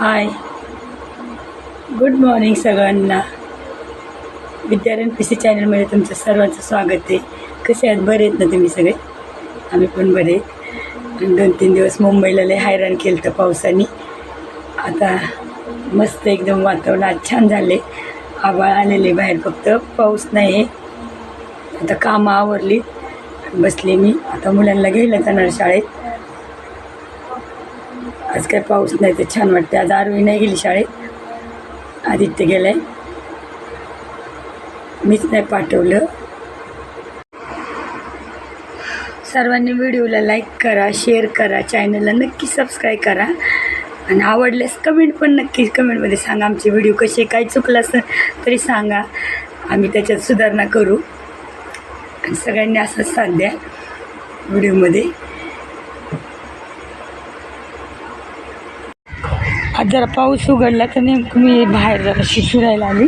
Hi good morning सगळ्यांना. Vidyaranya P C चॅनलमध्ये तुमचं सर्वांचं स्वागत आहे. कसे आहेत? बरे आहेत ना तुम्ही सगळे? आम्ही पण बरे आहेत. आणि दोन तीन दिवस मुंबईला लय हैराण केलं तर पावसाने. आता मस्त एकदम वातावरण आज छान झाले आभाळ आलेले बाहेर फक्त. पाऊस नाही आहे आता कामं आवरली बसले मी. आता मुलांना घ्यायला जाणार शाळेत. आज काय पाऊस नाही तर छान वाटते आज आरवी नाही गेली शाळेत. आदित्य गेलाय. मीच नाही पाठवलं. सर्वांनी व्हिडिओला लाईक करा शेअर करा चॅनलला नक्की सबस्क्राईब करा. आणि आवडल्यास कमेंट पण नक्की कमेंटमध्ये सांगा आमचे व्हिडिओ कसे काय चुकलं असं तरी सांगा. आम्ही त्याच्यात सुधारणा करू. आणि सगळ्यांनी असंच साथ द्या. व्हिडिओमध्ये आज जरा पाऊस उघडला तर नेमकं मी बाहेर जराशी फिरायला आली.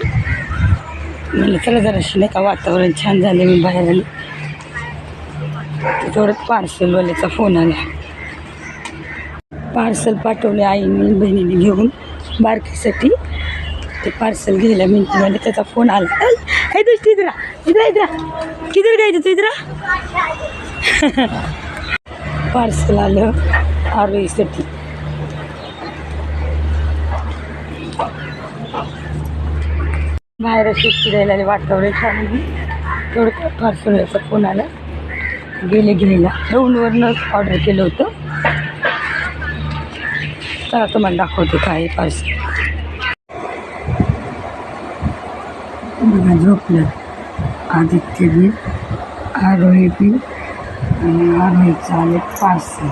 म्हणलं चला जराशी नाही का वातावरण छान झालं मी बाहेर आली. तेवढंच पार्सलवाल्याचा फोन आला. पार्सल पाठवले आईने बहिणीने घेऊन बारकीसाठी. ते पार्सल घ्यायला मी म्हणजे त्याचा फोन आला. हे तू इधर आ, इधर किती इधर तू इधर पार्सल आलं आरोईसाठी बाहेर अशी फिरायला वातावरण छान आहे. तेवढं पार्सल याचा कोणाला गेले घ्यायला. दोनवरनंच ऑर्डर केलं होतं. तर तुम्हाला दाखवते काय पार्सल बघा झोपलं. आदित्य बी आरोही बी आणि आरोहीचं आले पार्सल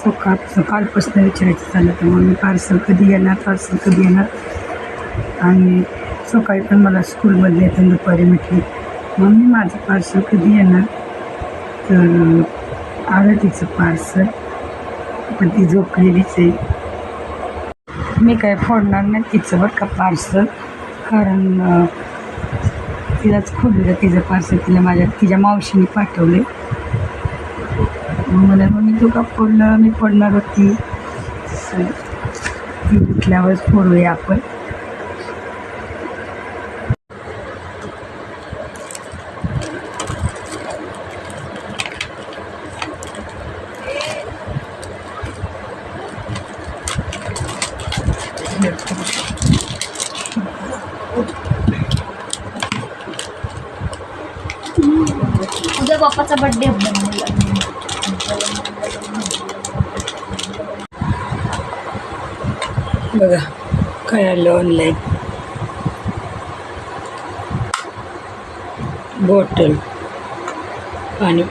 सकाळ सकाळपासून विचारायचं झालं तर मग मी पार्सल कधी येणार पार्सल कधी येणार? आणि सकाळी पण मला स्कूलमध्ये येतं दुपारी म्हटली मम्मी माझं पार्सल कधी येणार? तर आलं तिचं पार्सल पण ती झोपलेलीच आहे. मी काय फोडणार नाही तिचं बरं का पार्सल कारण तिलाच खोललं तिचं पार्सल तिला माझ्या तिच्या मावशीने पाठवले मग मला मग मी तू का फोडलं? मी फोडणार होती. ती उठल्यावरच फोडूया आपण. उद्या बाप्पाचा बर्थडे बघा काय आलं ऑनलाईन बॉटल पाणी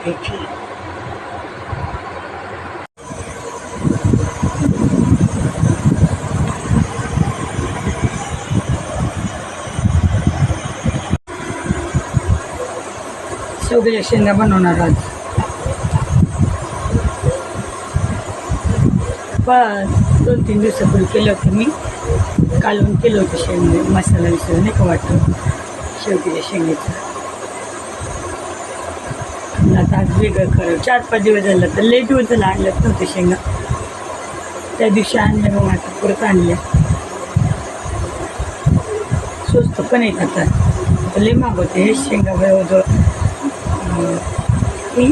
प्यायची शेवग्याच्या शेंगा बनवणार आज. बस दोन तीन दिवसापूर्वी केलं होतं मी. कालवून केलं होतं शेंगे मसाला विसर नाही का वाटतं? शेवटीच्या शेंगेचं. आता आज वेगळं खरं चार पाच दिवस झालं तर लेट दिवस झालं आणलं नव्हतं शेंगा. त्या दिवशी आणल्या मग आता परत आणल्या. स्वस्त पण आहेत आता. लई मागवते हे शेंगा जवळजवळ ती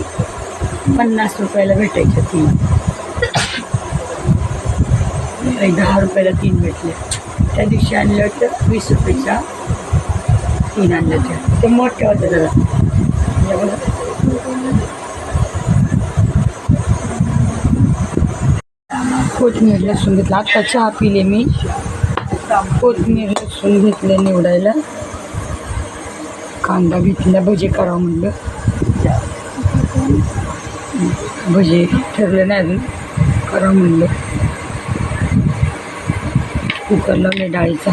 पन्नास रुपयाला भेटायच्या तीन. काही दहा रुपयाला तीन भेटले. त्या दिवशी आणलं होतं वीस रुपयाच्या तीन आणल्या त्या ते मोठ्या होत्या जरा. कोथमीर लसूण घेतला. आत्ता चहा पिले मी. कोथमीर लसूण घेतले निवडायला. कांदा घेतला भजे करावं म्हणलं. भजे ठरलं नाही अजून करावं म्हणलं. कुकर लावले डाळीचा.